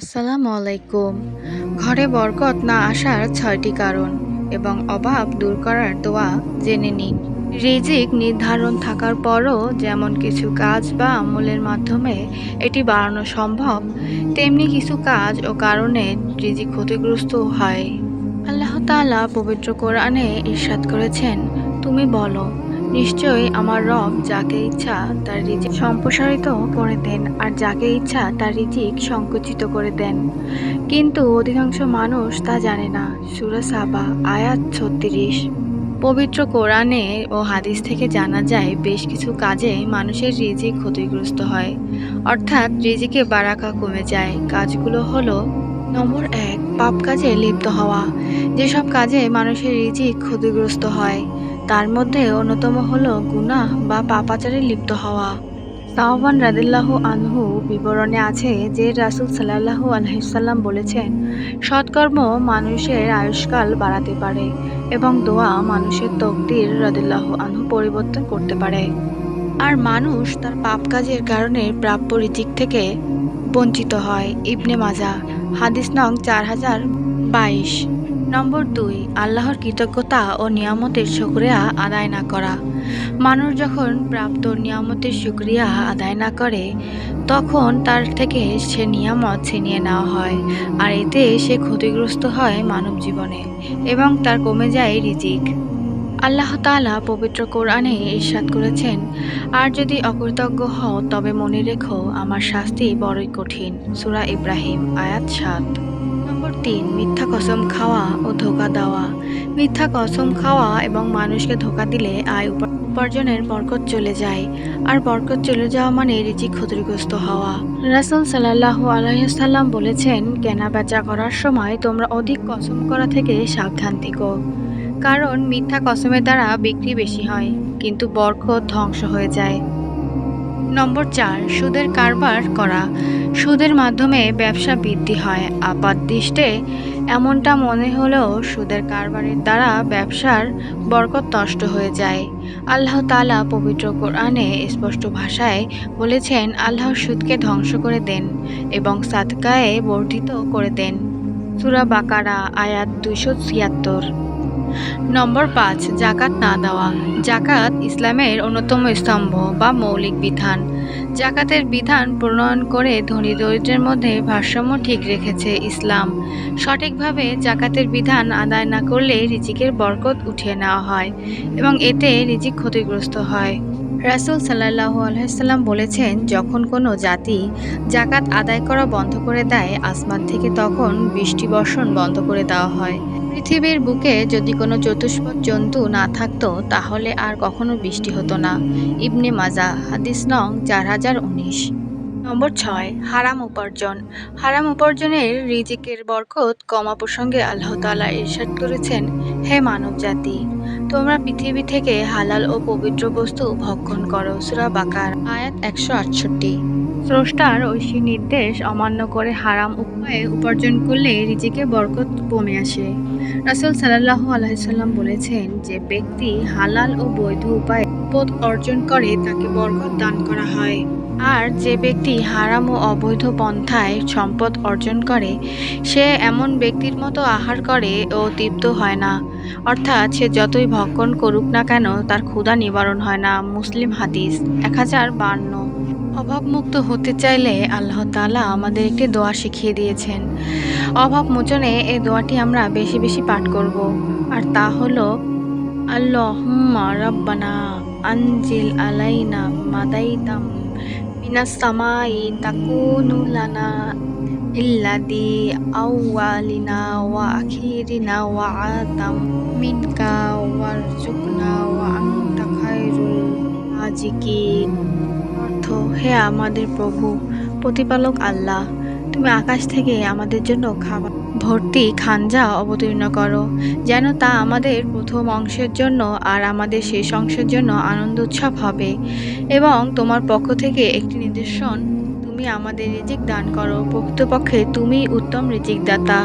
আসসালামু আলাইকুম। ঘরে বরকত না আসার ছয়টি কারণ এবং অভাব দূর করার দোয়া জেনে নিন। রিজিক নির্ধারণ থাকার পরও যেমন কিছু কাজ বা আমলের মাধ্যমে এটি বাড়ানো সম্ভব, তেমনি কিছু কাজ ও কারণে রিজিক ক্ষতিগ্রস্ত হয়। আল্লাহ তাআলা পবিত্র কোরআনে ইরশাদ করেছেন, তুমি বলো নিশ্চয়ই আমার রব যাকে ইচ্ছা তার রিজিক সম্প্রসারিত করে দেন আর যাকে ইচ্ছা তার রিজিক সংকুচিত করে দেন। কিন্তু অধিকাংশ মানুষ তা জানে না। সুরা সাবা, আয়াত ছত্রিশ। পবিত্র কোরআনে ও হাদিস থেকে জানা যায়, বেশ কিছু কাজে মানুষের রিজিক ক্ষতিগ্রস্ত হয়। অর্থাৎ রিজিকে বারাকা কমে যায়। কাজগুলো হলো, নম্বর এক, পাপ কাজে লিপ্ত হওয়া। যেসব কাজে মানুষের রিজিক ক্ষতিগ্রস্ত হয় তার মধ্যে অন্যতম হল গুনাহ বা পাপাচারে লিপ্ত হওয়া। সাহবান রাদিল্লাহু আনহু বিবরণে আছে যে রাসূল সাল্লাল্লাহু আলহিসাল্লাম বলেছেন, সৎকর্ম মানুষের আয়ুষ্কাল বাড়াতে পারে এবং দোয়া মানুষের তকদির রাদিল্লাহু আনহু পরিবর্তন করতে পারে। আর মানুষ তার পাপ কাজের কারণে প্রাপ্য রিজিক থেকে বঞ্চিত হয়। ইবনে মাজা হাদিস নং চার হাজার বাইশ। নম্বর দুই, আল্লাহর কৃতজ্ঞতা ও নিয়ামতের শুকরিয়া আদায় না করা। মানুষ যখন প্রাপ্ত নিয়ামতের শুকরিয়া আদায় না করে, তখন তার থেকে সে নিয়ামত ছিনিয়ে নেওয়া হয়, আর এতে সে ক্ষতিগ্রস্ত হয় মানব জীবনে এবং তার কমে যায় রিজিক। আল্লাহ তাআলা পবিত্র কোরআনে ইরশাদ করেছেন, আর যদি অকৃতজ্ঞ হও, তবে মনে রেখো, আমার শাস্তি বড়ই কঠিন। সুরা ইব্রাহিম, আয়াত সাত। নম্বর তিন মিথ্যা কসম খাওয়া ও ধোকা দেওয়া। মিথ্যা কসম খাওয়া এবং মানুষকে ধোকা দিলে আয় উপা- উপার্জনের বরকত চলে যায়। আর বরকত চলে যাওয়া মানে রিজিক ক্ষতিগ্রস্ত হওয়া। রাসূল সাল্লাল্লাহু আলাইসাল্লাম বলেছেন, কেনা বেচা করার সময় তোমরা অধিক কসম করা থেকে সাবধান থেকো। কারণ মিথ্যা কসমের দ্বারা বিক্রি বেশি হয়, কিন্তু বরকত ধ্বংস হয়ে যায়। নম্বর চার, সুদের কারবার করা। সুদের মাধ্যমে ব্যবসা বৃদ্ধি হয়। আপাত দৃষ্টে এমনটা মনে হলেও সুদের কারবারের দ্বারা ব্যবসার বরকত নষ্ট হয়ে যায়। আল্লাহ তালা পবিত্র কোরআনে স্পষ্ট ভাষায় বলেছেন, আল্লাহ সুদকে ধ্বংস করে দেন এবং সাদকায়ে বর্ধিত করে দেন। সুরা বাকারা, আয়াত দুইশো ছিয়াত্তর। নম্বর পাঁচ, জাকাত না দেওয়া। জাকাত ইসলামের অন্যতম স্তম্ভ বা মৌলিক বিধান। জাকাতের বিধান প্রণয়ন করে ধনী দরিদ্রের মধ্যে ভারসাম্য ঠিক রেখেছে ইসলাম। সঠিকভাবে জাকাতের বিধান আদায় না করলে রিজিকের বরকত উঠিয়ে নেওয়া হয় এবং এতে রিজিক ক্ষতিগ্রস্ত হয়। রাসূল সাল্লাল্লাহু আলাইসাল্লাম বলেছেন, যখন কোনো জাতি জাকাত আদায় করা বন্ধ করে দেয়, আসমান থেকে তখন বৃষ্টি বর্ষণ বন্ধ করে দেওয়া হয়। পৃথিবীর বুকে যদি কোনো চতুষ্পদ জন্তু না থাকতো, তাহলে আর কখনো বৃষ্টি হতো না। ইবনে মাজা, হাদিস নং চার হাজার উনিশ। নম্বর ছয়, হারাম উপার্জন। হারাম উপার্জনের রিজিকের বরকত কমা প্রসঙ্গে আল্লাহ তাআলা ইরশাদ করেছেন, হে মানব জাতি তোমরা পৃথিবী থেকে হালাল ও পবিত্র বস্তু ভক্ষণ করো। সুরা বাকার, আয়াত একশো আটষট্টি। স্রষ্টার ঐশী নির্দেশ অমান্য করে হারাম উপায়ে উপার্জন করলে রিজিকে বরকত কমে আসে। রাসূল সাল্লাল্লাহু আলাইসাল্লাম বলেছেন যে, ব্যক্তি হালাল ও বৈধ উপায়ে পদ অর্জন করে তাকে বরকত দান করা হয়। আর যে ব্যক্তি হারাম ও অবৈধ পন্থায় সম্পদ অর্জন করে, সে এমন ব্যক্তির মতো আহার করে ও তৃপ্ত হয় না। অর্থাৎ সে যতই ভক্ষণ করুক না কেন, তার ক্ষুধা নিবারণ হয় না। মুসলিম হাদিস এক হাজার বান্ন। অভাবমুক্ত হতে চাইলে আল্লাহ তাআলা আমাদের একটি দোয়া শিখিয়ে দিয়েছেন। অভাব মোচনে এই দোয়াটি আমরা বেশি বেশি পাঠ করব। আর তা হলো, আল্লাহুম্মা রাব্বানা। আনজিল আলাইনা মাদাইতাম মিনাস সামাই তাকুনু লানা ইল্লাদি আউয়ালিনা ওয়া আখিরিনা ওয়া আতাম মিনকা ওয়ারজুকনা ওয়া আনতা খায়রুল রাজিকিন। অর্থ, হে আমাদের প্রভু, প্রতিপালক আল্লাহ তুমি আকাশ থেকে আমাদের জন্য খাবার। ভর্তি খাঞ্জা অবতীর্ণ করো, যেন তা আমাদের প্রথম অংশের জন্য আর আমাদের শেষ অংশের জন্য আনন্দ উৎসব হবে। এবং তোমার পক্ষ থেকে একটি নিদর্শন, তুমি আমাদের রিজিক দান করো। প্রকৃতপক্ষে তুমি উত্তম রিজিক দাতা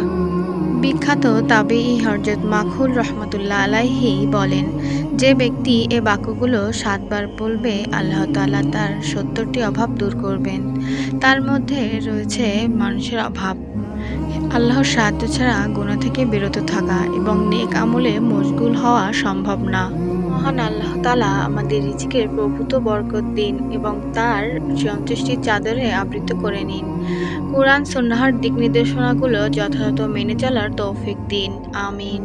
বিখ্যাত তাবেই হরজত মাখুল রহমতুল্লাহ আলাইহি বলেন যে ব্যক্তি এ বাক্যগুলো সাতবার বলবে, আল্লাহ তালা তার সত্তরটি অভাব দূর করবেন। তার মধ্যে রয়েছে মানুষের অভাব। আল্লাহর সাহায্য ছাড়া গুণা থেকে বিরত থাকা এবং নেক আমলে মশগুল হওয়া সম্ভব না। মহান আল্লাহ তালা আমাদের রিজিকের প্রভূত বরকত দিন এবং তার সন্তুষ্টির চাদরে আবৃত করে নিন। কোরআন, সুন্নাহর দিক নির্দেশনাগুলো যথাযথ মেনে চলার তৌফিক দিন। আমিন।